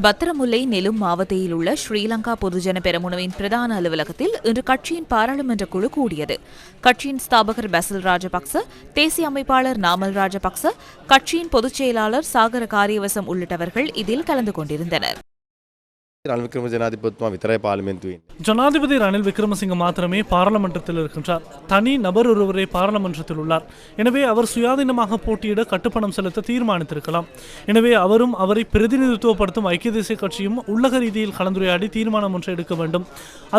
பத்திரமுல்லை நெலும் மாவட்டத்தில் உள்ள ஸ்ரீலங்கா பொதுஜன பெருமுனவின் பிரதான அலுவலகத்தில் இன்று கட்சியின் பாராளுமன்ற குழு கூடியது. கட்சியின் ஸ்தாபகர் பசில் ராஜபக்ச தேசிய அமைப்பாளர் நாமல் ராஜபக்ச கட்சியின் பொதுச் செயலாளர் சாகர காரியவசம் உள்ளிட்டவர்கள் இதில் கலந்து கொண்டிருந்தனர். රනිල් වික්‍රම ජනාධිපතිතුමා විතරයි පාර්ලිමේන්තුවේ ඉන්නේ. ஜனாதிபதி ரணில் விக்ரமசிங்க மாத்திரமே பாராளுமன்றத்தில் இருக்கின்றார் தனி நபர் ஒருவரே பாராளுமன்றத்தில் உள்ளார் எனவே அவர் சுயாதீனமாக போட்டியிட கட்டுப்பணம் செலுத்த தீர்மானித்திருக்கலாம் எனவே அவரும் அவரை பிரதிநிதித்துவப்படுத்தும் ஐக்கிய தேசிய கட்சியும் உள்ளக ரீதியில் கலந்துரையாடி தீர்மானம் ஒன்றை எடுக்க வேண்டும்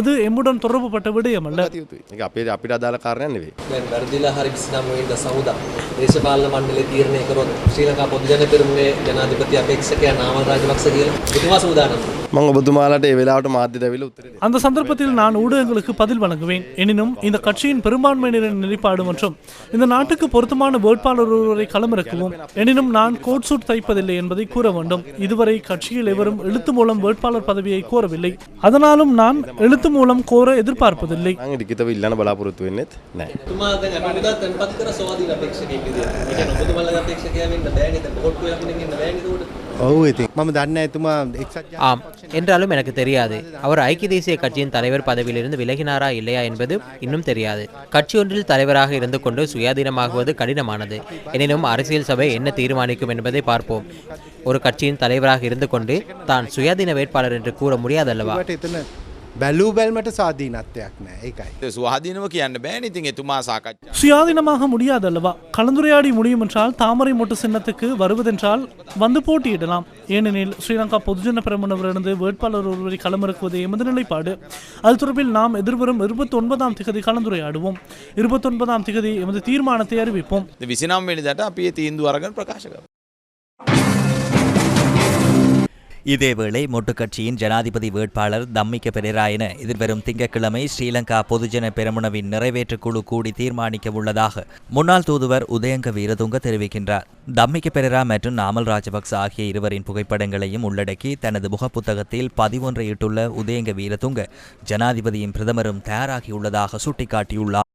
அது எம்முடன் தொடர்புபட்ட விடயமல்ல ගත යුතුයි. ඒක අපේ අපිට අදාළ කාරණයක් නෙවෙයි. දැන් වැරදිලා හරි 29 වෙනිදා සමුදා දේශපාලන මණ්ඩලය තීරණය කරොත් ශ්‍රී ලංකා පොදු ජන පෙරමුණේ ජනාධිපති අපේක්ෂකයා නාමල් රාජපක්ෂ කියලා එතුමා සූදානම්. මම ඔබතුමාලට ඒ වෙලාවට මාධ්‍යට ඇවිල්ලා උත්තර දෙන්න. அந்த சந்தர்ப்பத்தில் நான் ஊடகங்களுக்கு பதில் வழங்குவேன் எனினும் இந்த கட்சியின் பெரும்பான்மையினரின் நிலைப்பாடு மற்றும் இந்த நாட்டுக்கு பொருத்தமான வேட்பாளர் ஒருவரை களமிறக்குவோம் எனினும் நான் கோட் சூட் தைப்பதில்லை என்பதை கூற வேண்டும் இதுவரை கட்சியில் எவரும் எழுத்து மூலம் வேட்பாளர் பதவியை கோரவில்லை அதனாலும் நான் எழுத்து மூலம் கோர எதிர்பார்ப்பதில்லை මම ලිඛිතව ඉල්ලන්න බලාපොරොත්තු වෙන්නෙත් නැහැ. එතුමා දැන් අනුමුදා තැන්පත් කර සෝවාදීන අපේක්ෂකයෙක් විදියට. ඒ කියන්නේ ඔබතුමාලගේ අපේක්ෂකයා වෙන්න බෑනේ දැන් බෝට්ටු යකින් ඉන්න බෑනේ ඒකට. ඔව් ඉතින් මම දන්න ඇතුමා එක්සත් ජා- ஆம் என்றாலும் எனக்கு தெரியாது. அவர் ஐக்கிய தேசிய கட்சியின் தலைவர் பதவியிலிருந்து விலகினாரா இல்லையா என்பது இன்னும் தெரியாது. கட்சி ஒன்றில் தலைவராக இருந்து கொண்டு சுயாதீனமாகுவது கடினமானது. எனினும் அரசியல் சபை என்ன தீர்மானிக்கும் என்பதை பார்ப்போம். ஒரு கட்சியின் தலைவராக இருந்து கொண்டு தான் சுயாதீன வேட்பாளர் என்று கூற முடியாதல்லவா? பலூபல்மட்ட சாதீனத்தையாக்னே ஏகாய் சுவாதீனமுக்கு என்ன பேன் இத்திங்க எத்துமா சாக்காச்சு சுயாதீனமாக முடியாது அல்லவா கலந்துரையாடி முடியும் என்றால் தாமரை மொட்டு சின்னத்துக்கு வருவதென்றால் வந்து போட்டியிடலாம் ஏனெனில் ஸ்ரீலங்கா பொதுஜன பிரமுனவரிருந்து வேட்பாளர் ஒருவரை களமிறக்குவது எமது நிலைப்பாடு அது தொடர்பில் நாம் எதிர்வரும் இருபத்தி ஒன்பதாம் திகதி கலந்துரையாடுவோம் இருபத்தி ஒன்பதாம் திகதி எமது தீர்மானத்தை அறிவிப்போம் விசினாம் வேண்டிதாட்டா அப்பயே தீந்து வரங்கள் பிரகாஷகம் இதேவேளை மொட்டு கட்சியின் ஜனாதிபதி வேட்பாளர் தம்மிக்க பெரேரா என எதிர்வரும் திங்கட்கிழமை ஸ்ரீலங்கா பொதுஜன பெரமுனவின் நிறைவேற்று குழு கூடி தீர்மானிக்க உள்ளதாக முன்னாள் தூதுவர் உதயங்க வீரதுங்க தெரிவிக்கின்றார். தம்மிக்க பெரேரா மற்றும் நாமல் ராஜபக்ச ஆகிய இருவரின் புகைப்படங்களையும் உள்ளடக்கி தனது முகப்புத்தகத்தில் பதிவொன்றை இட்டுள்ள உதயங்க வீரதுங்க ஜனாதிபதியும் பிரதமரும் தயாராகியுள்ளதாக சுட்டிக்காட்டியுள்ளார்.